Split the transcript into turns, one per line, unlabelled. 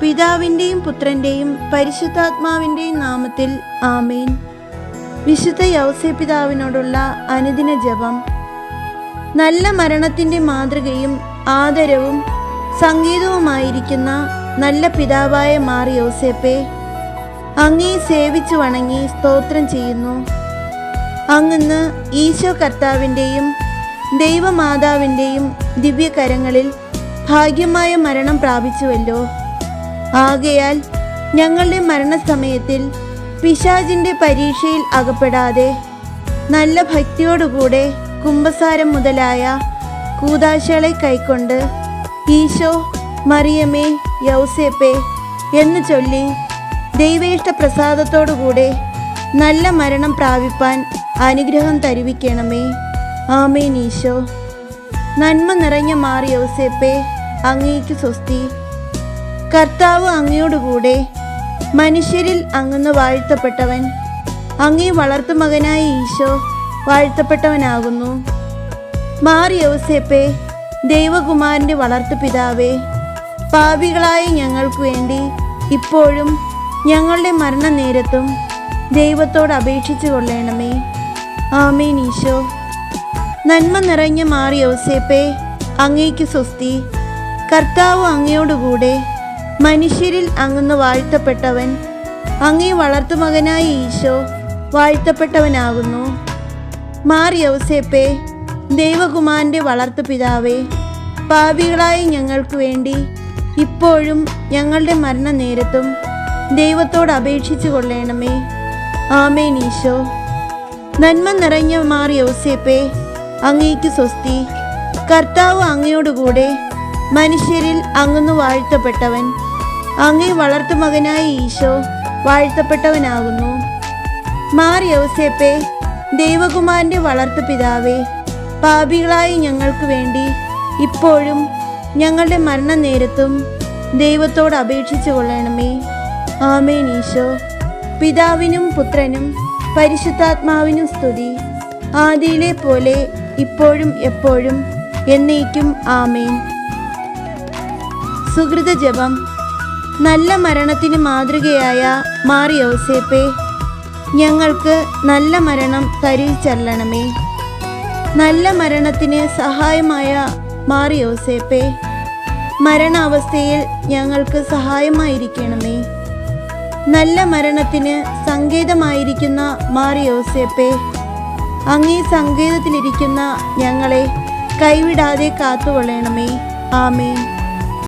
പിതാവിന്റെയും പുത്രന്റെയും പരിശുദ്ധാത്മാവിന്റെയും നാമത്തിൽ ആമേൻ. വിശുദ്ധ യൗസേ പിതാവിനോടുള്ള അനുദിന ജപം. നല്ല മരണത്തിന്റെ മാതൃകയും ആദരവും സംഗീതവുമായിരിക്കുന്ന നല്ല പിതാവായ മാർ യൗസേപ്പെ അങ്ങേ സേവിച്ചു വണങ്ങി സ്തോത്രം ചെയ്യുന്നു. അങ്ങന്ന് ഈശോ കർത്താവിന്റെയും ദൈവമാതാവിന്റെയും ദിവ്യകരങ്ങളിൽ ഭാഗ്യമായ മരണം പ്രാപിച്ചുവല്ലോ. ആകയാൽ ഞങ്ങളുടെ മരണസമയത്തിൽ പിശാചിന്റെ പരീക്ഷയിൽ അകപ്പെടാതെ നല്ല ഭക്തിയോടുകൂടെ കുംഭസാരം മുതലായ കൂതാശകളെ കൈക്കൊണ്ട് ഈശോ മറിയമേ യൗസേപ്പേ എന്ന് ചൊല്ലി ദൈവേഷ്ട പ്രസാദത്തോടുകൂടെ നല്ല മരണം പ്രാപിപ്പാൻ അനുഗ്രഹം തരുവിക്കണമേ. ആമേൻ ഈശോ. നന്മ നിറഞ്ഞ മാറി യൗസേപ്പേ അങ്ങേക്ക് സ്വസ്തി. കർത്താവ് അങ്ങയോടുകൂടെ മനുഷ്യരിൽ അങ്ങന്ന് വാഴ്ത്തപ്പെട്ടവൻ. അങ്ങേ വളർത്തുമകനായ ഈശോ വാഴ്ത്തപ്പെട്ടവനാകുന്നു. മാറി യൗസേപ്പേ ദൈവകുമാരന്റെ വളർത്തു പിതാവേ പാപികളായ ഞങ്ങൾക്ക് വേണ്ടി ഇപ്പോഴും ഞങ്ങളുടെ മരണനേരത്തും ദൈവത്തോട് അപേക്ഷിച്ചു കൊള്ളണമേ. ആമേൻ ഈശോ. നന്മ നിറഞ്ഞ മാറി യൗസേപ്പേ അങ്ങേക്ക് സ്വസ്തി. കർത്താവ് അങ്ങയോടുകൂടെ മനുഷ്യരിൽ അങ്ങന്ന് വാഴ്ത്തപ്പെട്ടവൻ. അങ്ങേ വളർത്തുമകനായ ഈശോ വാഴ്ത്തപ്പെട്ടവനാകുന്നു. മാർ യൗസേപ്പേ ദൈവകുമാരന്റെ വളർത്തു പിതാവേ പാപികളായ ഞങ്ങൾക്ക് വേണ്ടി ഇപ്പോഴും ഞങ്ങളുടെ മരണനേരത്തും ദൈവത്തോട് അപേക്ഷിച്ചു കൊള്ളേണമേ. ആമേൻ ഈശോ. നന്മ നിറഞ്ഞ മാർ യൗസേപ്പേ അങ്ങേക്ക് സ്വസ്തി. കർത്താവ് അങ്ങയോടുകൂടെ മനുഷ്യരിൽ അങ്ങുന്നു വാഴ്ത്തപ്പെട്ടവൻ. അങ്ങേ വളർത്തു മകനായ ഈശോ വാഴ്ത്തപ്പെട്ടവനാകുന്നു. മാർ യോസേപ്പെ ദൈവകുമാരന്റെ വളർത്തു പിതാവേ പാപികളായി ഞങ്ങൾക്ക് വേണ്ടി ഇപ്പോഴും ഞങ്ങളുടെ മരണനേരത്തും ദൈവത്തോട് അപേക്ഷിച്ചു കൊള്ളണമേ. ആമേൻ ഈശോ. പിതാവിനും പുത്രനും പരിശുദ്ധാത്മാവിനും സ്തുതി. ആദിയിലെ പോലെ ഇപ്പോഴും എപ്പോഴും എന്നേക്കും ആമേൻ. സുഹൃത ജപം നല്ല മരണത്തിന് മാതൃകയായ മാറി ഔസേപ്പേ ഞങ്ങൾക്ക് നല്ല മരണം തരിച്ചല്ലണമേ നല്ല മരണത്തിന് സഹായമായ മാറി ഔസേപ്പേ മരണാവസ്ഥയിൽ ഞങ്ങൾക്ക് സഹായമായിരിക്കണമേ. നല്ല മരണത്തിന് സങ്കേതമായിരിക്കുന്ന മാറി ഔസേപ്പേ അങ്ങേ സങ്കേതത്തിലിരിക്കുന്ന ഞങ്ങളെ കൈവിടാതെ കാത്തുകൊള്ളണമേ. ആമേൻ.